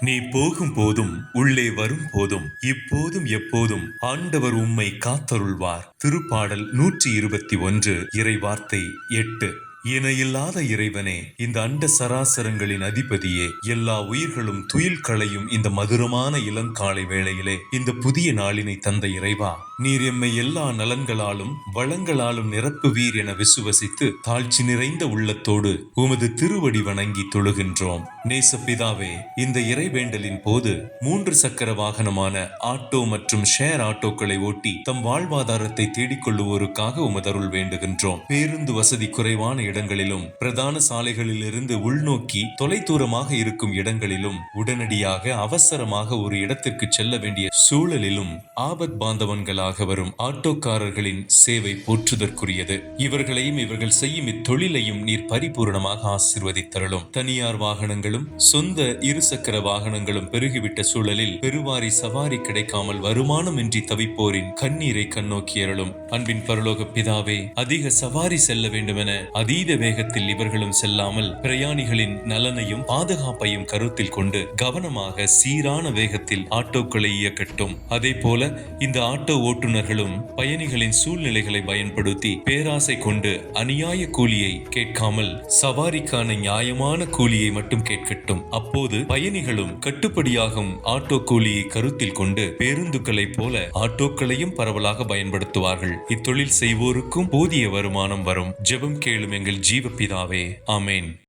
நீ போகும் போதும் உள்ளே வரும் போதும் இப்போதும் எப்போதும் ஆண்டவர் உம்மை காத்தருள்வார். திருப்பாடல் நூற்றி இருபத்தி ஒன்று இறைவார்த்தை எட்டு. இணையில்லாத இறைவனே இந்த அண்ட சராசரங்களின் அதிபதியே எல்லா உயிர்களும் துயில் களையும் இந்த மதுரமான இளங்காலை வேளையிலே இந்த புதிய நாளினை தந்த இறைவா. நீர் எம்மை எல்லா நலன்களாலும் வளங்களாலும் நிரப்புவீர் என விசுவசித்து தாழ்ச்சி நிறைந்த உள்ளத்தோடு உமது திருவடி வணங்கி தொழுகின்றோம். நேசப்பிதாவே இந்த இறைவேண்டலின் போது மூன்று சக்கர வாகனமான ஆட்டோ மற்றும் ஷேர் ஆட்டோக்களை ஓட்டி தம் வாழ்வாதாரத்தை தேடிக்கொள்ளுவோருக்காக உமதருள் வேண்டுகின்றோம். பேருந்து வசதி குறைவான இடங்களிலும் பிரதான சாலைகளில் இருந்து உள்நோக்கி தொலைதூரமாக இருக்கும் இடங்களிலும் உடனடியாக அவசரமாக ஒரு இடத்திற்கு செல்ல வேண்டிய சூழலிலும் ஆபத் பாந்தவன்களாக வரும் ஆட்டோக்காரர்களின் சேவை போற்றுதற்குரியது. இவர்களையும் இவர்கள் செய்யும் இத்தொழிலையும் நீர் பரிபூர்ணமாக ஆசிர்வதித்தருளும். தனியார் வாகனங்களும் சொந்த இருசக்கர வாகனங்களும் பெருகிவிட்ட சூழலில் பெருவாரி சவாரி கிடைக்காமல் வருமானமின்றி தவிப்போரின் கண்ணீரை கண்ணோக்கியருளும். அன்பின் பரலோக பிதாவே அதிக சவாரி செல்ல வேண்டுமென அதீத வேகத்தில் இவர்களும் செல்லாமல் பிரயாணிகளின் நலனையும் பாதுகாப்பையும் கருத்தில் கொண்டு கவனமாக சீரான வேகத்தில் ஆட்டோக்களை இயக்கட்டும். அதே போல இந்த ஆட்டோ ஓட்டுநர்களும் பயணிகளின் சூழ்நிலைகளை பயன்படுத்தி பேராசை கொண்டு அநியாய கூலியை கேட்காமல் சவாரிக்கான நியாயமான கூலியை மட்டும் கேட்கட்டும். அப்போது பயணிகளும் கட்டுப்படியாகும் ஆட்டோ கூலியை கருத்தில் கொண்டு பேருந்துகளைப் போல ஆட்டோக்களையும் பரவலாக பயன்படுத்துவார்கள். இத்தொழில் செய்வோருக்கும் போதிய வருமானம் வரும். ஜெபம் கேளும் எங்கள் ஜீவ பிதாவே ஆமேன்.